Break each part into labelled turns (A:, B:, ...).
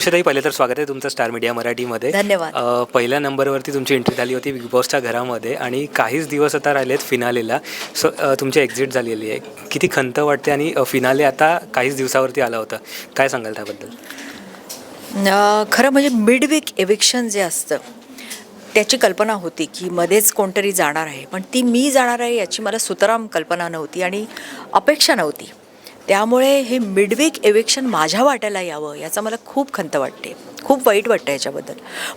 A: अक्षताई पहिले तर स्वागत आहे तुमचं स्टार मीडिया मराठीमध्ये.
B: धन्यवाद.
A: अ, पहिल्या नंबरवरती तुमची एंट्री झाली होती बिग बॉसच्या घरामध्ये आणि काहीच दिवस आता राहिलेत फिनालेला सो अ, तुमची एक्झिट झालेली आहे. किती खंत वाटते आणि अ, फिनाले आता काहीच दिवसावरती आला होता. काय सांगाल त्याबद्दल?
B: अं, खरं म्हणजे मिडवीक एविक्शन जे असतं त्याची कल्पना होती की मध्येच कोणतरी जाणार आहे. पण ती मी जाणार आहे याची मला सुतराम कल्पना नव्हती आणि अपेक्षा नव्हती. त्यामुळे हे मिडवीक एविक्शन माझ्या वाट्याला यावं याचा मला खूप खंत वाटते. खूप वाईट वाटतं याच्याबद्दल.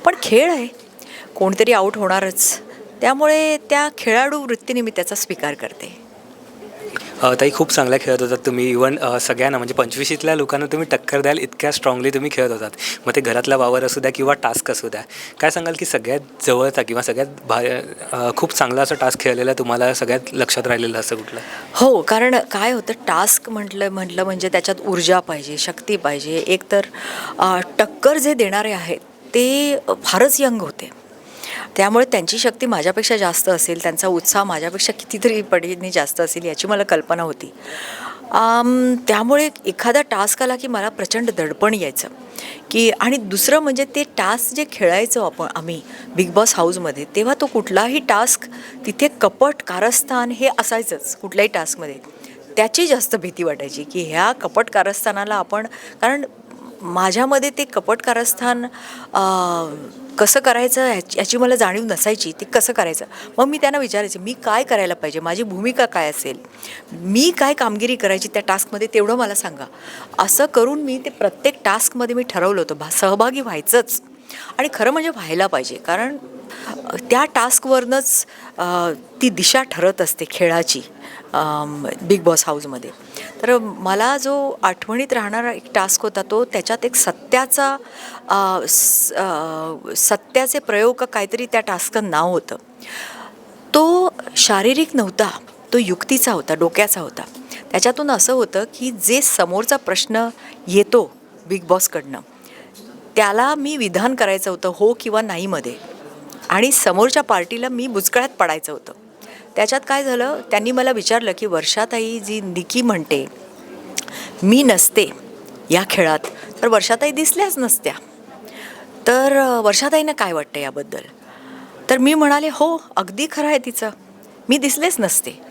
B: पण खेळ आहे. कोणतरी आऊट होणारच. त्यामुळे त्या खेळाडू वृत्तीने मी त्याचा स्वीकार करते.
A: ताई खूप चांगल्या खेळत होतात तुम्ही. इवन सगळ्यांना म्हणजे पंचवीशीतल्या लोकांना तुम्ही टक्कर द्याल इतक्या स्ट्रॉंगली तुम्ही खेळत होतात. मग ते घरातला वावर असू द्या किंवा टास्क असू द्या. काय सांगाल की सगळ्यात जवळचा किंवा सगळ्यात भा खूप चांगला असं टास्क खेळलेला तुम्हाला सगळ्यात लक्षात राहिलेलं असं कुठलं?
B: हो कारण काय होतं टास्क म्हटलं म्हटलं म्हणजे त्याच्यात ऊर्जा पाहिजे शक्ती पाहिजे. एकतर टक्कर जे देणारे आहेत ते फारच यंग होते. त्यामुळे त्यांची शक्ती माझ्यापेक्षा जास्त असेल त्यांचा उत्साह माझ्यापेक्षा कितीतरी पटीने जास्त असेल याची मला कल्पना होती. त्यामुळे एखादा टास्क आला की मला प्रचंड दडपण यायचं. की आणि दुसरं म्हणजे ते टास्क जे खेळायचो आपण आम्ही बिग बॉस हाऊसमध्ये तेव्हा तो कुठलाही टास्क तिथे कपट कारस्थान हे असायचंच कुठल्याही टास्कमध्ये त्याची जास्त भीती वाटायची की ह्या कपट कारस्थानाला आपण कारण माझ्यामध्ये ते कपट कारस्थान कसं करायचं ह्याची याची मला जाणीव नसायची ते कसं करायचं? मग मी त्यांना विचारायचे मी काय करायला पाहिजे? माझी भूमिका काय असेल? मी काय कामगिरी करायची त्या टास्कमध्ये तेवढं मला सांगा. असं करून मी ते प्रत्येक टास्कमध्ये मी ठरवलं होतं भा सहभागी व्हायचंच. आणि खरं म्हणजे व्हायला पाहिजे कारण त्या टास्कवरनंच ती दिशा ठरत असते खेळाची बिग बॉस हाऊसमध्ये. तर मला जो आठवणीत राहणारा एक टास्क होता तो त्याच्यात एक सत्याचा स- सत्याचे प्रयोग का काहीतरी त्या टास्कचं नाव होतं. तो शारीरिक नव्हता तो युक्तीचा होता डोक्याचा होता. त्याच्यातून असं होतं की जे समोरचा प्रश्न येतो बिग बॉसकडनं त्याला मी विधान करायचं होतं हो किंवा नाहीमध्ये आणि समोरच्या पार्टीला मी बुचकळ्यात पडायचं होतं. त्याच्यात काय झालं? त्यांनी मला विचारलं की वर्षाताई जी निकी म्हणते मी नसते या खेळात. तर वर्षाताई दिसल्याच नसत्या. तर अ, वर्षाताईंना काय वाटतं याबद्दल? तर मी म्हणाले हो अगदी खरं आहे तिचं. मी दिसलेच नसते.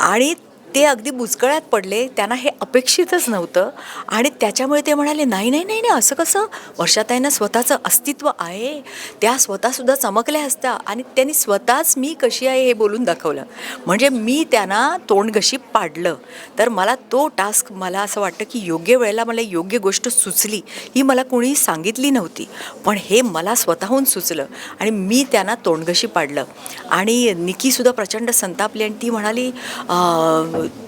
B: आणि ते अगदी बुचकळ्यात पडले त्यांना हे अपेक्षितच नव्हतं. आणि त्याच्यामुळे ते म्हणाले नाही नाही नाही नाही असं कसं? वर्षाताईंना स्वतःचं अस्तित्व आहे. त्या स्वतःसुद्धा चमकल्या असत्या. आणि त्यांनी स्वतःच मी कशी आहे हे बोलून दाखवलं. म्हणजे मी त्यांना तोंडघशी पाडलं. तर मला तो टास्क मला असं वाटतं की योग्य वेळेला मला योग्य गोष्ट सुचली ही मला कोणी सांगितली नव्हती. पण हे मला स्वतःहून सुचलं. आणि मी त्यांना तोंडघशी पाडलं. आणि निकीसुद्धा प्रचंड संतापली आणि ती म्हणाली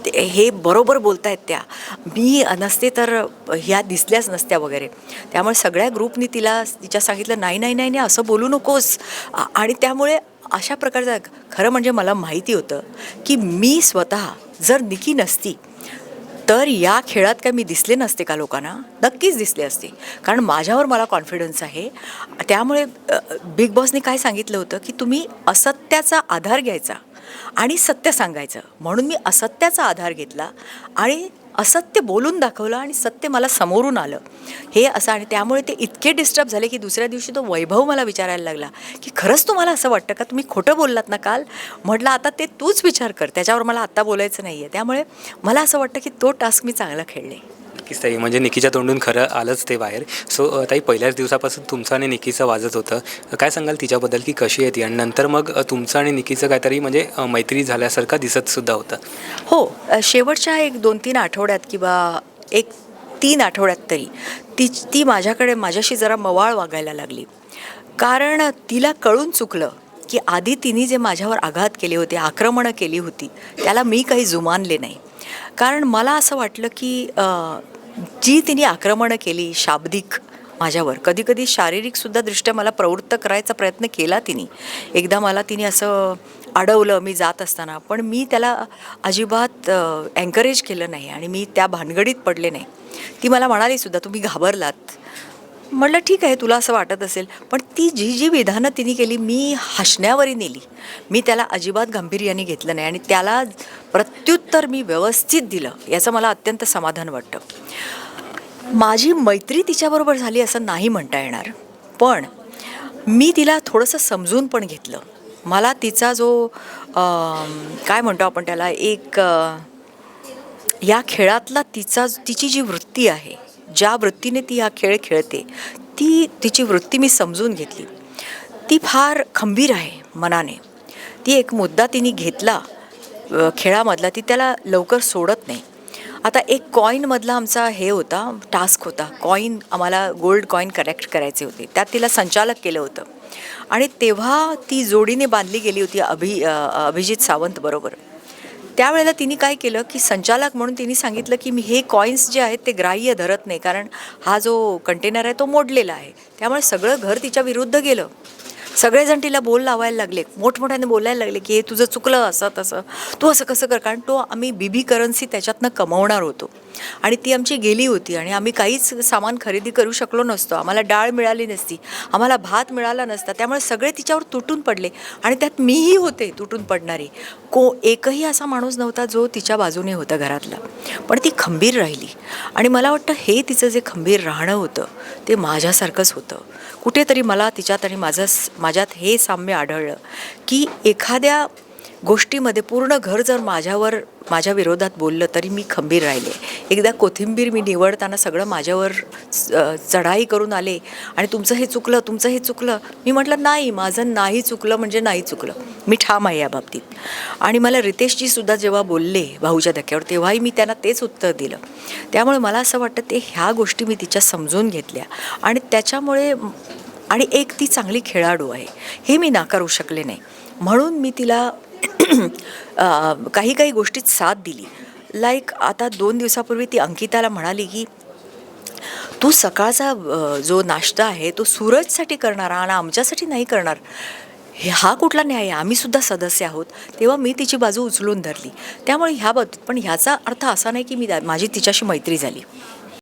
B: हे बरोबर बोलत आहेत त्या. मी नसते तर ह्या दिसल्याच नसत्या वगैरे. त्यामुळे सगळ्या ग्रुपनी तिला तिच्या सांगितलं नाही नाही नाही नाही असं बोलू नकोस. आणि त्यामुळे अशा प्रकारचं खरं म्हणजे मला माहिती होतं की मी स्वतः जर निकी नसती तर या खेळात काय मी दिसले नसते का लोकांना? नक्कीच दिसले असते. कारण माझ्यावर मला कॉन्फिडन्स आहे. त्यामुळे बिग बॉसने काय सांगितलं होतं की तुम्ही असत्याचा आधार घ्यायचा. आणि सत्य सांगायचं. म्हणून मी असत्याचा आधार घेतला आणि असत्य बोलून दाखवलं आणि सत्य मला समोरून आलं. हे असं आणि त्यामुळे ते इतके डिस्टर्ब झाले की दुसऱ्या दिवशी तो वैभव मला विचारायला लागला की खरंच तुम्हाला असं वाटतं का? तुम्ही खोटं बोललात ना काल? म्हटलं आता ते तूच विचार कर. त्याच्यावर मला आत्ता बोलायचं नाही आहे त्यामुळे मला असं वाटतं की तो टास्क मी चांगला खेळले.
A: नक्कीच ताई. म्हणजे निकीच्या तोंडून खरं आलंच ते बाहेर. सो ताई पहिल्याच दिवसापासून तुमचं आणि निकीचं वाजत होतं. काय सांगाल तिच्याबद्दल की कशी आहे ती? आणि नंतर मग तुमचं आणि निकीचं काहीतरी म्हणजे मैत्री झाल्यासारखं दिसत सुद्धा होतं.
B: हो शेवटच्या एक दोन तीन आठवड्यात किंवा एक तीन आठवड्यात तरी ती ती माझ्याकडे माझ्याशी जरा मवाळ वागायला लागली. कारण तिला कळून चुकलं की आधी तिने जे माझ्यावर आघात केले होते आक्रमणं केली होती त्याला मी काही जुमानले नाही. कारण मला असं वाटलं की जी तिने आक्रमणं केली शाब्दिक माझ्यावर कधी कधी शारीरिकसुद्धा दृष्ट्या मला प्रवृत्त करायचा प्रयत्न केला तिने. एकदा मला तिने असं अडवलं मी जात असताना पण मी त्याला अजिबात एन्करेज केलं नाही आणि मी त्या भानगडीत पडले नाही. ती मला म्हणालीसुद्धा तुम्ही घाबरलात. म्हटलं ठीक आहे तुला असं वाटत असेल. पण ती जी जी विधानं तिने केली मी हसण्यावरी नेली. मी त्याला अजिबात गांभीर्याने घेतलं नाही आणि त्याला प्रत्युत्तर मी व्यवस्थित दिलं याचं मला अत्यंत समाधान वाटतं. माझी मैत्री तिच्याबरोबर झाली असं नाही म्हणता येणार पण मी तिला थोडंसं समजून पण घेतलं. मला तिचा जो काय म्हणतो आपण त्याला एक या खेळातला तिचा तिची जी वृत्ती आहे ज्या वृत्तीने ती हा खेळ खेळते ती तिची वृत्ती मी समजून घेतली. ती फार खंबीर आहे मनाने. ती एक मुद्दा तिने घेतला खेळामधला ती त्याला लवकर सोडत नाही. आता एक कॉईनमधला आमचा हे होता टास्क होता. कॉईन आम्हाला गोल्ड कॉईन करेक्ट करायचे होते. त्यात तिला संचालक केलं होतं. आणि तेव्हा ती जोडीने बांधली गेली होती अभि अभिजित सावंत बरोबर. त्यावेळेला तिने काय केलं की संचालक म्हणून तिने सांगितलं की मी हे कॉईन्स जे आहेत ते ग्राह्य धरत नाही कारण हा जो कंटेनर आहे तो मोडलेला आहे. त्यामुळे सगळं घर तिच्या विरुद्ध गेलं. सगळेजण तिला बोल लावायला लागले. मोठमोठ्याने बोलायला लागले की हे तुझं चुकलं असं तसं. तू असं कसं कर? कारण तो आम्ही बीबी करन्सी त्याच्यातनं कमवणार होतो. आणि ती आमची गेली होती आणि आम्ही काहीच सामान खरेदी करू शकलो नसतो. आम्हाला डाळ मिळाली नसती. आम्हाला भात मिळाला नसता. त्यामुळे सगळे तिच्यावर तुटून पडले आणि त्यात मीही होते तुटून पडणारी. को एकही असा माणूस नव्हता जो तिच्या बाजूने होता घरातला. पण ती खंबीर राहिली. आणि मला वाटतं हे तिचं जे खंबीर राहणं होतं ते माझ्यासारखंच होतं. कुठेतरी मला तिच्यात आणि माझं माझ्यात हे साम्य आढळलं की एखाद्या गोष्टीमध्ये पूर्ण घर जर माझ्यावर माझ्या विरोधात बोललं तरी मी खंबीर राहिले. एकदा कोथिंबीर मी निवडताना सगळं माझ्यावर च- चढाई करून आले. आणि तुमचं हे चुकलं तुमचं हे चुकलं. मी म्हटलं नाही माझं नाही चुकलं म्हणजे नाही चुकलं. मी ठाम आहे या बाबतीत. आणि मला रितेशजी सुद्धा जेव्हा बोलले भाऊच्या धक्क्यावर तेव्हाही मी त्यांना तेच उत्तर दिलं. त्यामुळे मला असं वाटतं ते ह्या गोष्टी मी तिच्या समजून घेतल्या. आणि त्याच्यामुळे आणि एक ती चांगली खेळाडू आहे. हे मी नाकारू शकले नाही. म्हणून मी तिला काही काही गोष्टीत साथ दिली. लाईक आता दोन दिवसापूर्वी ती अंकिताला म्हणाली की तू सकाळचा जो नाश्ता आहे तो सूरजसाठी करणार आणि आमच्यासाठी नाही करणार. हे हा कुठला न्याय आहे? आम्हीसुद्धा सदस्य आहोत. तेव्हा मी तिची बाजू उचलून धरली. त्यामुळे ह्या बाबतीत पण ह्याचा अर्थ असा नाही की मी माझी तिच्याशी मैत्री झाली.